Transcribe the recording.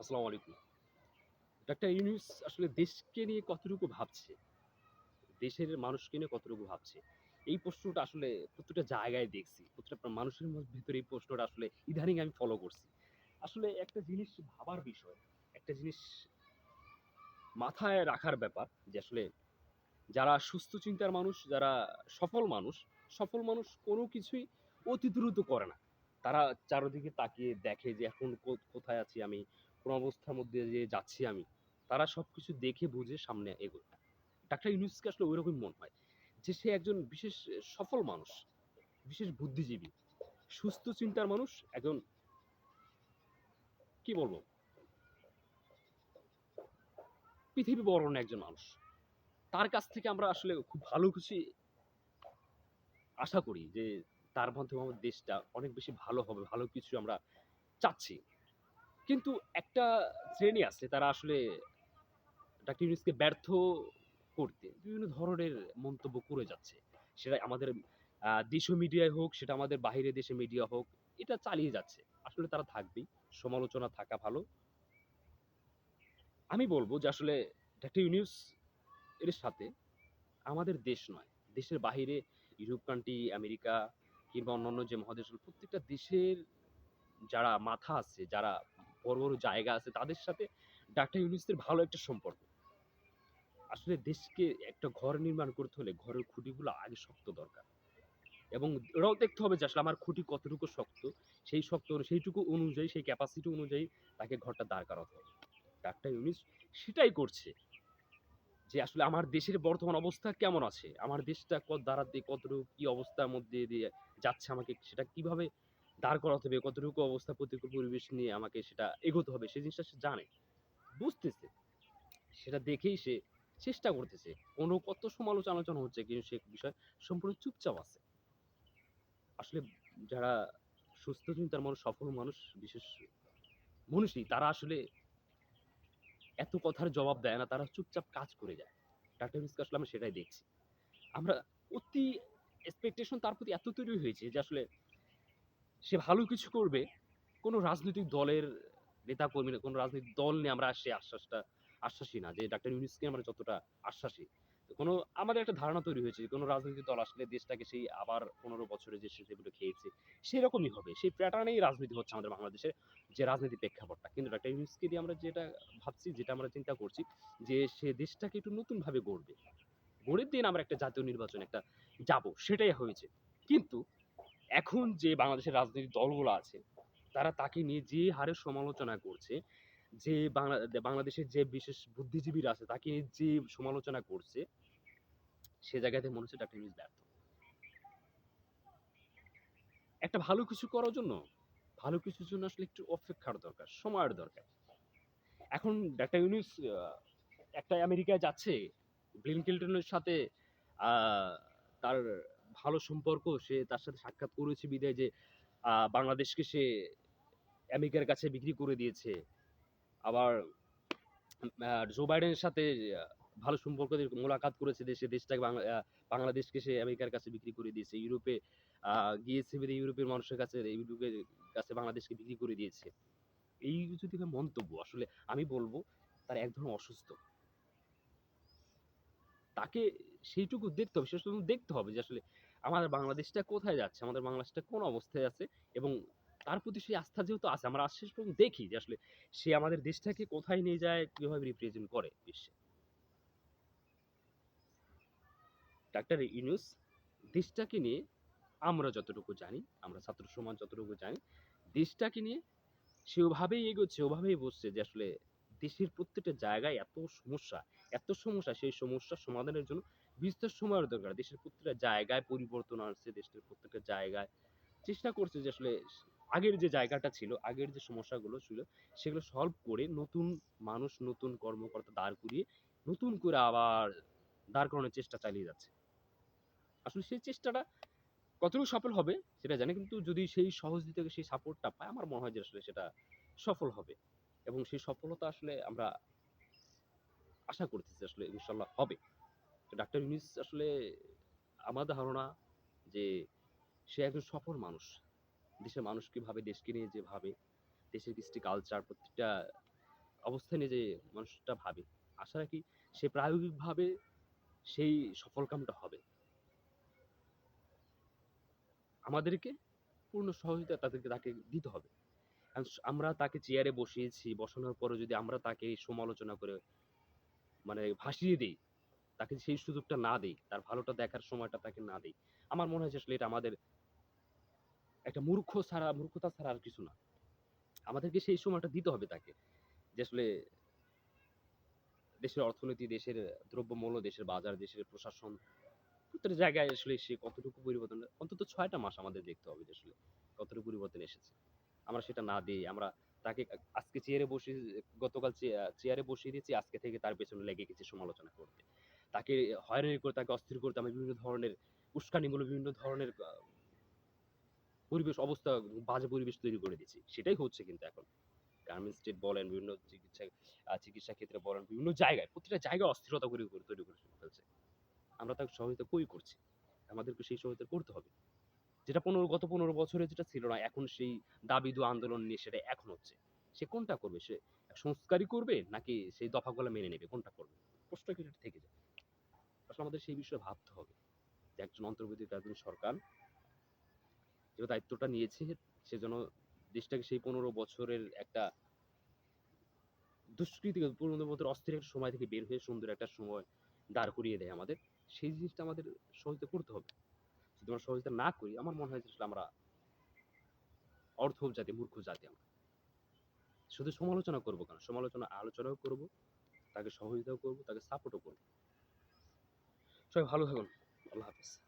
আলাইকুম। ডাক্তার আসলে দেশকে নিয়ে কতটুকু ভাবছে? দেশের মানুষকে নিয়ে কতটুকু ভাবছে? এই প্রশ্নটা আসলে প্রত্যেকটা জায়গায় দেখছি, প্রত্যেকটা মানুষের ভিতরে এই প্রশ্নটা আসলে ইদানিং আমি ফলো করছি। আসলে একটা জিনিস ভাবার বিষয়, একটা জিনিস মাথায় রাখার ব্যাপার যে আসলে যারা সুস্থ চিন্তার মানুষ, যারা সফল মানুষ সফল মানুষ কোনো কিছুই অতি দ্রুত করে না। তারা চারদিকে তাকিয়ে দেখে যে এখন কোথায় আছি আমি কোন অবস্থার মধ্যে যে যাচ্ছি আমি, তারা সবকিছু দেখে বুঝে সামনে এগোয়। ডাক্তার ইউনুসকে আসলে ওইরকম মনে হয় যে সে একজন বিশেষ সফল মানুষ, বিশেষ বুদ্ধিজীবী, সুস্থ চিন্তার মানুষ, একজন কি বলব? পৃথিবী বরণ একজন মানুষ। তার কাছ থেকে আমরা আসলে খুব ভালো কিছু আশা করি যে তার মাধ্যমে আমাদের দেশটা অনেক বেশি ভালো হবে, ভালো কিছু আমরা চাচ্ছি। কিন্তু একটা শ্রেণি আছে তারা আসলে ডাক্তার ইউনুসকে ব্যর্থ করতে বিভিন্ন ধরনের মন্তব্য করে যাচ্ছে। সেটা আমাদের দেশীয় মিডিয়ায় হোক, সেটা আমাদের বাইরের দেশে মিডিয়া হোক, এটা চালিয়ে যাচ্ছে। আসলে তারা থাকবেই, সমালোচনা থাকা ভালো। আমি বলব যে আসলে ডাক্তার ইউনুস এর সাথে আমাদের দেশ নয়, দেশের বাইরে ইউরোপ কান্ট্রি, আমেরিকা কিংবা অন্যান্য যে মহাদেশ, প্রত্যেকটা দেশের যারা মাথা আছে, যারা বড় বড় জায়গা আছে, তাদের সাথে ডাক্তার ইউনুসের ভালো একটা সম্পর্ক। আসলে দেশকে একটা ঘর নির্মাণ করতে হলে ঘরের খুঁটিগুলো আগে শক্ত দরকার। এবং এটাও দেখতে হবে যে আসলে আমার খুঁটি কতটুকু শক্ত, সেই শক্ত সেইটুকু অনুযায়ী, সেই ক্যাপাসিটি অনুযায়ী তাকে ঘরটা দাঁড় করাতে হবে। ডাক্তার ইউনুস সেটাই করছে যে আসলে আমার দেশের বর্তমান অবস্থা কেমন আছে? আমার দেশটা কত, দাঁড়াতে কতটুকু, কি অবস্থার মধ্যে দিয়ে যাচ্ছে আমাকে? সেটা কীভাবে দাঁড় করাতে হবে, কতটুকু অবস্থা প্রতিকূল পরিবেশ নিয়ে আমাকে সেটা এগোতে হবে, সেই জিনিসটা সে জানে। বুঝতেছে। সেটা দেখেই সে চেষ্টা করতেছে। কোনো কত সমালোচনা হচ্ছে কিন্তু সে বিষয় সম্পূর্ণ চুপচাপ আছে। আসলে যারা সুস্থ চিন্তার মানুষ সফল মানুষ, বিশেষ মনীষী, তারা আসলে এত কথার জবাব দেয় না, তারা চুপচাপ কাজ করে যায়। টাটা ইউনুসকে আসলে আমরা সেটাই দেখছি। আমরা অতি এক্সপেকটেশন তার প্রতি এত তৈরি হয়েছে যে আসলে সে ভালো কিছু করবে, কোনো রাজনৈতিক দলের নেতা কর্মী কোনো রাজনৈতিক দল নিয়ে আমরা সে আশ্বাসটা, আশ্বাসী না যে ডাক্তার ইউনুসকে আমরা যতটা আশ্বাসী। কোনো, আমাদের একটা ধারণা তৈরি হয়েছে কোনো রাজনৈতিক দল আসলে দেশটাকে সেই আবার পনেরো বছরে যে সে যেগুলো খেয়েছে, সেরকমই হবে। সেই প্যাটার্নেই রাজনীতি হচ্ছে আমাদের বাংলাদেশের যে রাজনীতি প্রেক্ষাপটটা। কিন্তু ডাক্তার ইউনুসকে দিয়ে আমরা যেটা ভাবছি, যেটা আমরা চিন্তা করছি যে সে দেশটাকে একটু নতুনভাবে গড়বে। গড়ে দিন আমরা একটা জাতীয় নির্বাচন একটা যাব, সেটাই হয়েছে। কিন্তু এখন যে বাংলাদেশের রাজনৈতিক দলগুলো আছে, তারা তাকে নিয়ে যে হারে সমালোচনা করছে, যে বাংলা, বাংলাদেশের যে বিশেষ বুদ্ধিজীবীরা আছে, তাকে নিয়ে যে সমালোচনা করছে, সে জায়গাতে মনে হচ্ছে ডাক্তার ইউনুস ব্যর্থ। একটা ভালো কিছু করার জন্য, ভালো কিছুর জন্য আসলে একটু অপেক্ষার দরকার, সময়ের দরকার। এখন ডাক্তার ইউনুস একটা আমেরিকায় যাচ্ছে বিল ক্লিন্টনের সাথে তার ভালো সম্পর্ক, সে তার সাথে সাক্ষাৎ করেছে বিদায় যে বাংলাদেশকে সে আমেরিকার কাছে বিক্রি করে দিয়েছে। আবার জো বাইডেনের সাথে ভালো সম্পর্ক মোলাকাত করেছে দেশে। দেশটাকে বাংলাদেশকে সে আমেরিকার কাছে বিক্রি করে দিয়েছে। ইউরোপে গিয়েছে বিদায় ইউরোপের মানুষের কাছে, ইউরোপের কাছে বাংলাদেশকে বিক্রি করে দিয়েছে। এই যদি মন্তব্য, আসলে আমি বলব, তার এক ধরনের অসুস্থ। তাকে সেইটুকু দেখতে হবে সেটুকু দেখতে হবে যে আসলে আমাদের বাংলাদেশটা কোথায় যাচ্ছে, আমাদের বাংলাদেশটা কোন অবস্থায় আছে এবং তার প্রতি সেই আস্থা যেহেতু আছে, আমরা শেষ পর্যন্ত দেখি যে আসলে সে আমাদের দেশটাকে কোথায় নিয়ে যায়, কীভাবে রিপ্রেজেন্ট করে বিশ্বে। ডাক্তার ইউনুস, দেশটাকে নিয়ে আমরা যতটুকু জানি, আমরা ছাত্র সমাজ যতটুকু জানি, দেশটাকে নিয়ে সে ওভাবেই এগোচ্ছে, ওভাবেই বসছে যে আসলে দেশের প্রত্যেকটা জায়গায় এত সমস্যা। এত সমস্যা, সেই সমস্যার সমাধানের জন্য বিস্তর সময়ের দরকার। দেশের প্রত্যেকটা জায়গায় পরিবর্তন আসছে দেশের প্রত্যেকটা জায়গায়। চেষ্টা করছে যে আসলে আগের যে জায়গাটা ছিল, আগের যে সমস্যাগুলো ছিল, সেগুলো সলভ করে নতুন মানুষ, নতুন কর্মকর্তা দাঁড় করিয়ে নতুন করে আবার দাঁড় করানোর চেষ্টা চালিয়ে যাচ্ছে। আসলে সেই চেষ্টাটা কতটুকু সফল হবে সেটা জানি, কিন্তু যদি সেই সহযোগিতা থেকে সেই সাপোর্টটা পায়, আমার মনে হয় যে আসলে সেটা সফল হবে। এবং সেই সফলতা আসলে আমরা আশা করতেছি আসলে ইনশাল্লাহ হবে। তো ডাক্তার ইউনিস আসলে আমার ধারণা যে সে একজন সফল মানুষ। দেশের মানুষ কীভাবে দেশকে নিয়ে যে ভাবে, দেশের কৃষ্টি কালচার প্রত্যেকটা নিয়ে যে মানুষটা ভাবে। আশা রাখি সে প্রায়োগিকভাবে সেই সফল কামটা হবে। আমাদেরকে পূর্ণ সহযোগিতা তাদেরকে তাকে দিতে হবে। আমরা তাকে চেয়ারে বসিয়েছি, বসানোর পরে যদি আমরা তাকে সমালোচনা করে মানে ভাসিয়ে দিই। তাকে সেই সুযোগটা না দিই, তার ভালোটা দেখার সময়টা তাকে না দিই। আমার মনে হয় আসলে এটা আমাদের একটা মূর্খ ছাড়া, মূর্খতা ছাড়া আর কিছু না। আমাদেরকে সেই সময়টা দিতে হবে তাকে। যে আসলে দেশের অর্থনীতি, দেশের দ্রব্যমূল্য, দেশের বাজার, দেশের প্রশাসন প্রত্যেকটা জায়গায় আসলে সে কতটুকু পরিবর্তন, অন্তত ছয়টা মাস আমাদের দেখতে হবে যে আসলে কতটুকু পরিবর্তন এসেছে। আমরা সেটা না দিই আমরা তাকে আজকে চেয়ারে বসে গতকাল চেয়ারে বসিয়ে দিয়েছি, আজকে থেকে তার পেছনে লেগে গেছি সমালোচনা করতে। তাকে হয়রানি করে, তাকে অস্থির করতে আমি বিভিন্ন ধরনের উস্কানিমূলক বিভিন্ন ধরনের পরিবেশ, অবস্থা, বাজে পরিবেশ তৈরি করে দিয়েছি। সেটাই হচ্ছে কিন্তু এখন। গার্মেন্টস স্টেট বলেন, বিভিন্ন চিকিৎসা চিকিৎসা ক্ষেত্রে বলেন, বিভিন্ন জায়গায়, প্রতিটা জায়গায় অস্থিরতা তৈরি করে ফেলছে। আমরা তাকে সহযোগিতা কই করছি? আমাদেরকে সেই সহযোগিতা করতে হবে। যেটা পনেরো, গত পনেরো বছরে যেটা ছিল না, এখন সেই দাবি দু আন্দোলন নিয়ে সেটা এখন হচ্ছে। সে কোনটা করবে? সে সংস্কারই করবে নাকি সেই দফাগুলো মেনে নেবে? কোনটা করবে? প্রশ্ন কিন্তু থেকে যায়। আসলে আমাদের সেই বিষয়ে ভাবতে হবে যে একজন অন্তর্বর্তীকালীন সরকার যে দায়িত্বটা নিয়েছে, সে যেন দেশটাকে সেই পনেরো বছরের একটা দুষ্কৃতি পনেরো বছর অস্থির একটা সময় থেকে বের হয়ে সুন্দর একটা সময় দাঁড় করিয়ে দেয় আমাদের। সেই জিনিসটা আমাদের সহযোগিতা করতে হবে। যদি সহযোগিতা না করি, আমার মনে হয় যে আসলে আমরা অর্থ জাতি, মূর্খ জাতি আমরা। শুধু সমালোচনা করব কেন? সমালোচনা, আলোচনাও করব, তাকে সহযোগিতাও করব, তাকে সাপোর্টও করব। সবাই ভালো থাকুন। আল্লাহ হাফিজ।